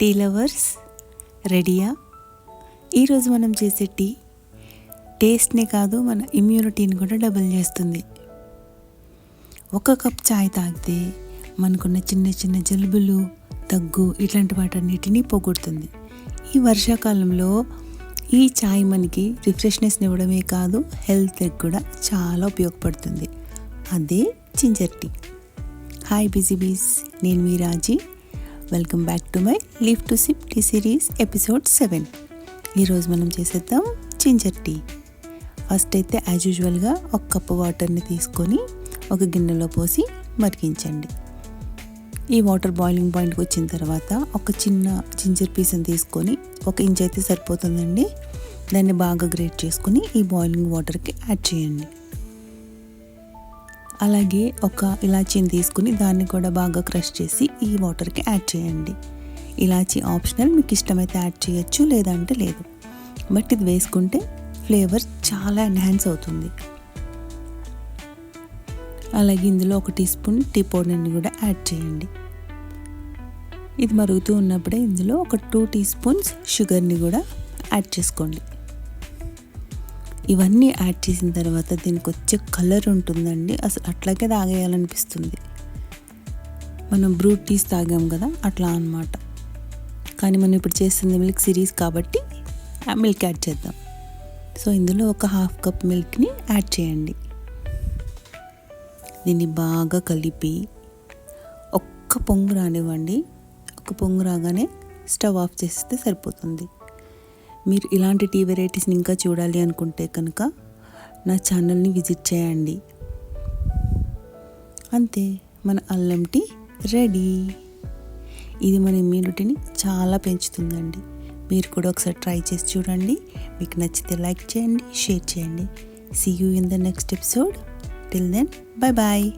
Tea lovers రెడీయా? ఈరోజు మనం చేసే టీ టేస్ట్నే కాదు మన ఇమ్యూనిటీని కూడా డబుల్ చేస్తుంది. ఒక కప్ చాయ్ తాగితే మనకున్న చిన్న చిన్న జలుబులు దగ్గు ఇట్లాంటి వాటన్నిటినీ పోగొడుతుంది. ఈ వర్షాకాలంలో ఈ చాయ్ మనకి రిఫ్రెష్నెస్ ఇవ్వడమే కాదు హెల్త్కి కూడా చాలా ఉపయోగపడుతుంది. అదే ginger tea. Hi busy bees నేను మీ Raji. Welcome back to my live to sip tea series episode seven. ఈరోజు మనం చేసేద్దాం జింజర్ టీ. ఫస్ట్ అయితే యాజ్ యూజువల్గా ఒక కప్పు వాటర్ని తీసుకొని ఒక గిన్నెలో పోసి మరిగించండి. ఈ వాటర్ బాయిలింగ్ పాయింట్కి వచ్చిన తర్వాత ఒక చిన్న జింజర్ పీస్ని తీసుకొని ఒక ఇంచ్ అయితే సరిపోతుందండి. దాన్ని బాగా గ్రేట్ చేసుకొని ఈ బాయిలింగ్ వాటర్కి యాడ్ చేయండి. అలాగే ఒక ఇలాచీని తీసుకుని దాన్ని కూడా బాగా క్రష్ చేసి ఈ వాటర్కి యాడ్ చేయండి. ఇలాచీ ఆప్షనల్ మీకు ఇష్టమైతే యాడ్ చేయొచ్చు లేదంటే లేదు. బట్ ఇది వేసుకుంటే ఫ్లేవర్ చాలా ఎన్హాన్స్ అవుతుంది. అలాగే ఇందులో ఒక టీ స్పూన్ టీ పౌడర్ని కూడా యాడ్ చేయండి. ఇది మరుగుతూ ఉన్నప్పుడే ఇందులో ఒక టూ టీ స్పూన్స్ షుగర్ని కూడా యాడ్ చేసుకోండి. ఇవన్నీ యాడ్ చేసిన తర్వాత దీనికి వచ్చే కలర్ ఉంటుందండి. అసలు అట్లాగే తాగేయాలనిపిస్తుంది. మనం బ్రూట్ టీస్ తాగాం కదా అట్లా అనమాట కానీ మనం ఇప్పుడు చేస్తుంది మిల్క్ సిరీస్ కాబట్టి ఆ మిల్క్ యాడ్ చేద్దాం. సో ఇందులో ఒక హాఫ్ కప్ మిల్క్ని యాడ్ చేయండి. దీన్ని బాగా కలిపి ఒక్క పొంగు రానివ్వండి. ఒక పొంగు రాగానే స్టవ్ ఆఫ్ చేస్తే సరిపోతుంది. మీరు ఇలాంటి టీ వెరైటీస్ని ఇంకా చూడాలి అనుకుంటే కనుక నా ఛానల్ని విజిట్ చేయండి. అంతే మన అల్లం టీ రెడీ. ఇది మన ఇమ్యూనిటీని చాలా పెంచుతుందండి. మీరు కూడా ఒకసారి ట్రై చేసి చూడండి. మీకు నచ్చితే లైక్ చేయండి షేర్ చేయండి. See you in the next episode till then bye bye